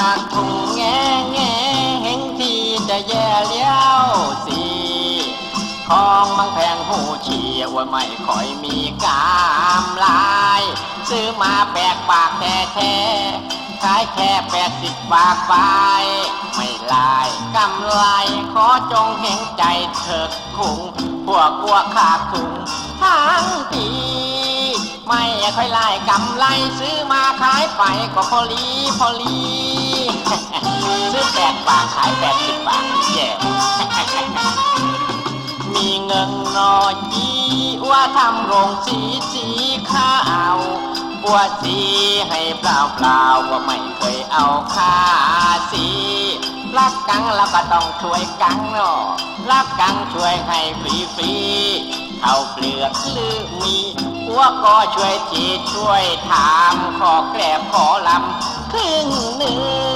ปากถุงแง่แง่เห็นทีจะแย่เลี้ยวสีของมังแพงหูเชียว่าไม่ค่อยมีกามลาย ซื้อมาแบกปากแท้แท้ขายแค่แปดสิบบาทไปไม่ลายกำไรขอจงเห็นใจเถิดคุงพวกวัวขาดถุงทางตีไม่ค่อยไล่กำไรซื้อมาขายไปก็พอลีพอลี ซื้อแปดบาทขายแปดสิบบาทแย่มีเงินน้อยยีว่าทำโรงสีสีข้าวบัวสีให้เปล่าเปล่าว่าไม่เคยเอาค่าสีรักกังแล้วก็ต้องช่วยกังเนาะรักกังช่วยให้ฟรีฟรีๆเอาเปลือกลือมีหัวก็ช่วยทีช่วยถามขอแกรบขอลำครึ่งหนึ่ง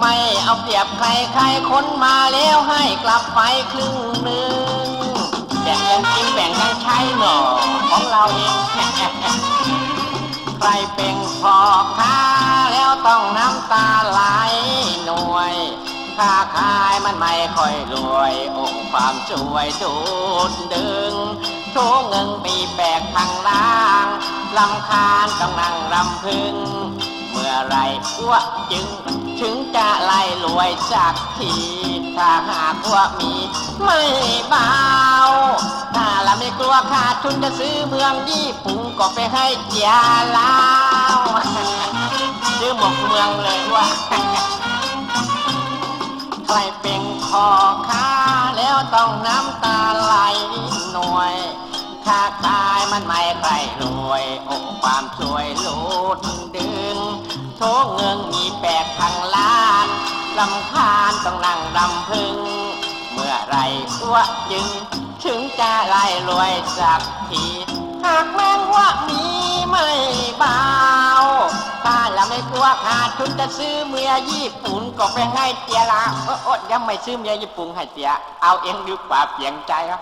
ไม่เอาเปรียบใครใครคนมาแล้วให้กลับไปครึ่งหนึ่งแบ่งกันกินแบ่งกันใช้หนอของเราเองใครเป็นพ่อค้าแล้วต้องน้ำตาไหลหน่วยค้าขายมันไม่ค่อยรวยองค์ความช่วยดูดดึงโถเงินมีแบกทางล่างลำคาญต้องนั่งรำพึง มื่อไรอ้วกจึง ถึงจะไล่รวยจากที ถ้าหากว่ามีไม่เบาถ้าเราไม่กลัวขาดทุนจะซื้อเมืองญี่ปุ่นก็ไปให้เจียลาวซื้อหมกเมืองเลยว่าใครเป็นพ่อค้าแล้วต้องน้ำตาไหลหน่วยค้าขายมันไม่ใครรวยโอ้ความช่วยลุดดึง โถเงินมีแปดทางล้านลำคาญต้องนั่งรำพึง เมื่อไรอ้วจึง ถึงจะไล่รวยสักทีหากแม้ว่ามีไม่เบาถ้าเราไม่กลัวขาดทุนจะซื้อเมียญี่ปุ่นก็ไปให้เตียละเอออดยังไม่ซื้อเมียญี่ปุ่นให้เตีย เอาเองดีกว่าเปลี่ยนใจครับ